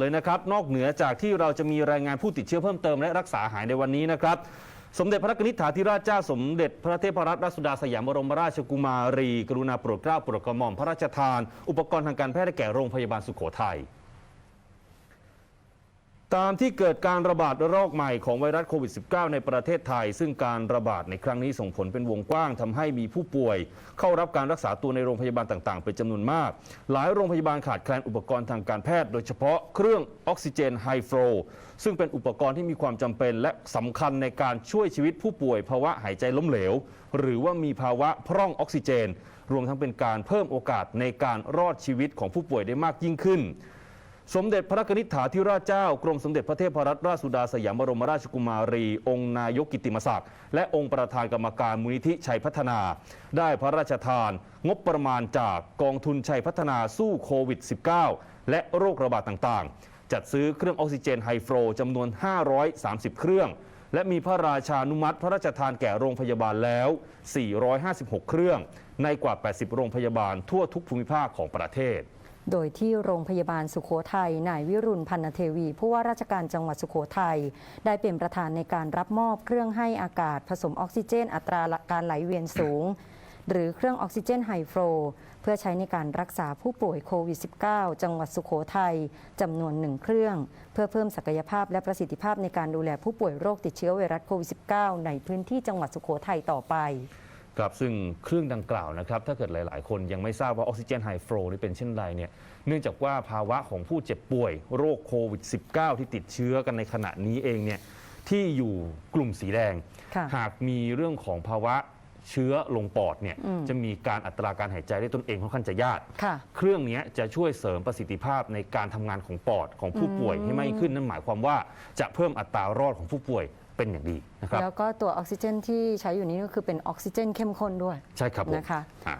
เลยนะครับนอกเหนือจากที่เราจะมีรายงานผู้ติดเชื้อเพิ่มเติมและรักษาหายในวันนี้นะครับ สมเด็จพระนิธิถาธิราชเจ้าสมเด็จพระเทพรัตนราชสุดาสยามบรมราชกุมารี กรุณาโปรดเกล้าโปรดกระหม่อมพระราชทาน อุปกรณ์ทางการแพทย์แก่โรงพยาบาลสุโขทัย ตามที่เกิดการระบาดรอกใหม่ของไวรัสโควิด -19 ในประเทศไทย ซึ่งการระบาดในครั้งนี้ส่งผลเป็นวงกว้างทำให้มีผู้ป่วย เข้ารับการรักษาตัวในโรงพยาบาลต่างๆ เป็นจำนวนมาก หลายโรงพยาบาลขาดแคลนอุปกรณ์ทางการแพทย์ โดยเฉพาะเครื่องออกซิเจนไฮฟลูซึ่งเป็นอุปกรณ์ที่มีความจำเป็นและสำคัญในการช่วยชีวิตผู้ป่วยภาวะหายใจล้มเหลว หรือว่ามีภาวะพร่องออกซิเจน รวมทั้งเป็นการเพิ่มโอกาสในการรอดชีวิตของผู้ป่วยได้มากยิ่งขึ้น สมเด็จพระนิธิถาธิราชเจ้ากรมสมเด็จพระเทพรัตนราชสุดาสยามบรมราชกุมารี องค์นายกกิติมศักดิ์และองค์ประธานกรรมการมูลนิธิชัยพัฒนา ได้พระราชทาน งบประมาณจากกองทุนชัยพัฒนาสู้โควิด -19 และโรคระบาดต่างๆ จัดซื้อเครื่องออกซิเจนไฮฟลูจำนวน 530 เครื่อง และมีพระราชานุมัติ พระราชทานแก่โรงพยาบาลแล้ว 456 เครื่อง ในกว่า 80 โรงพยาบาลทั่วทุกภูมิภาคของประเทศ โดยที่โรงพยาบาลสุขโขทัยนายวิรุณพันเทวี ผู้ว่าราชการจังหวัดสุขโขทัยได้เป็นประธานในการรับมอบเครื่องให้อากาศผสมออกซิเจน อัตราการไหลเวียนสูง หรือเครื่องออกซิเจนไฮฟลเพื่อใช้ในการรักษาผู้ป่วยโควิด -19 จังหวัดสุขโขทัยจำนวนหนึ่งเครื่อง เพื่อเพิ่มศักยภาพและประสิทธิภาพในการดูแลผู้ป่วยโรคติดเชื้อไวรัสโควิด -19 ในพื้นที่จังหวัดสุขโขทัยต่อไป ครับซึ่งเครื่องดังกล่าวนะครับ ถ้าเกิดหลาย ๆ คนยังไม่ทราบว่าออกซิเจนไฮฟลูนี่เป็นเช่นไรเนี่ยเนื่องจากว่าภาวะของผู้เจ็บป่วย โรคโควิด -19 ที่ติดเชื้อกันในขณะนี้เองเนี่ยที่อยู่กลุ่มสีแดง ค่ะหากมีเรื่องของภาวะเชื้อลงปอดเนี่ยอืม จะมีการอัตราการหายใจด้วยตนเองค่อนข้างจะยาก ค่ะ เครื่องนี้จะช่วยเสริมประสิทธิภาพในการทำงานของปอดของผู้ป่วยอืมให้มากยิ่งขึ้น นั่นหมายความว่าจะเพิ่มอัตรารอดของผู้ป่วย เป็นอย่างดีนะครับแล้วก็ตัวออกซิเจนที่ใช้อยู่นี้ก็คือเป็นออกซิเจนเข้มข้นด้วยใช่ครับผมนะคะ อะ